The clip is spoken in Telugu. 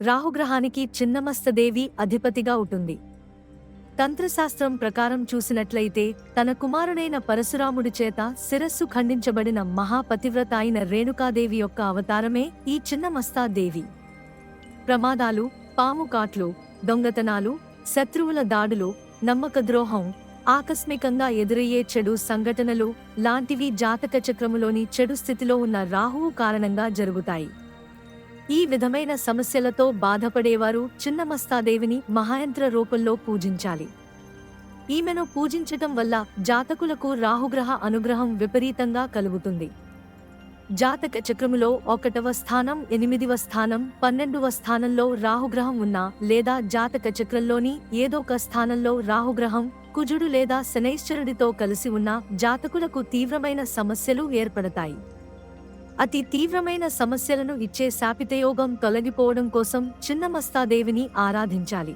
రాహుగ్రహానికి చిన్నమస్తదేవి అధిపతిగా ఉంటుంది. తంత్రశాస్త్రం ప్రకారం చూసినట్లయితే తన కుమారుడైన పరశురాముడి చేత శిరస్సు ఖండించబడిన మహాపతివ్రత అయిన రేణుకాదేవి యొక్క అవతారమే ఈ చిన్నమస్తాదేవి. ప్రమాదాలు పాము కాట్లు దొంగతనాలు శత్రువుల దాడులు నమ్మక ద్రోహం ఆకస్మికంగా ఎదురయ్యే చెడు సంఘటనలు లాంటివి జాతక చక్రములోని చెడు స్థితిలో ఉన్న రాహువు కారణంగా జరుగుతాయి. ఈ విధమైన సమస్యలతో బాధపడేవారు చిన్నమస్తాదేవిని మహాయంత్ర రూపంలో పూజించాలి. ఈమెను పూజించటం వల్ల జాతకులకు రాహుగ్రహ అనుగ్రహం విపరీతంగా కలుగుతుంది. జాతక చక్రములో ఒకటవ స్థానం ఎనిమిదివ స్థానం పన్నెండవ స్థానంలో రాహుగ్రహం ఉన్నా లేదా జాతక చక్రంలోని ఏదో ఒక స్థానంలో రాహుగ్రహం కుజుడు లేదా శనైశ్వరుడితో కలిసి ఉన్న జాతకులకు తీవ్రమైన సమస్యలు ఏర్పడతాయి. అతి తీవ్రమైన సమస్యలను ఇచ్చే శాపితయోగం తొలగిపోవడం కోసం చిన్నమస్తాదేవిని ఆరాధించాలి.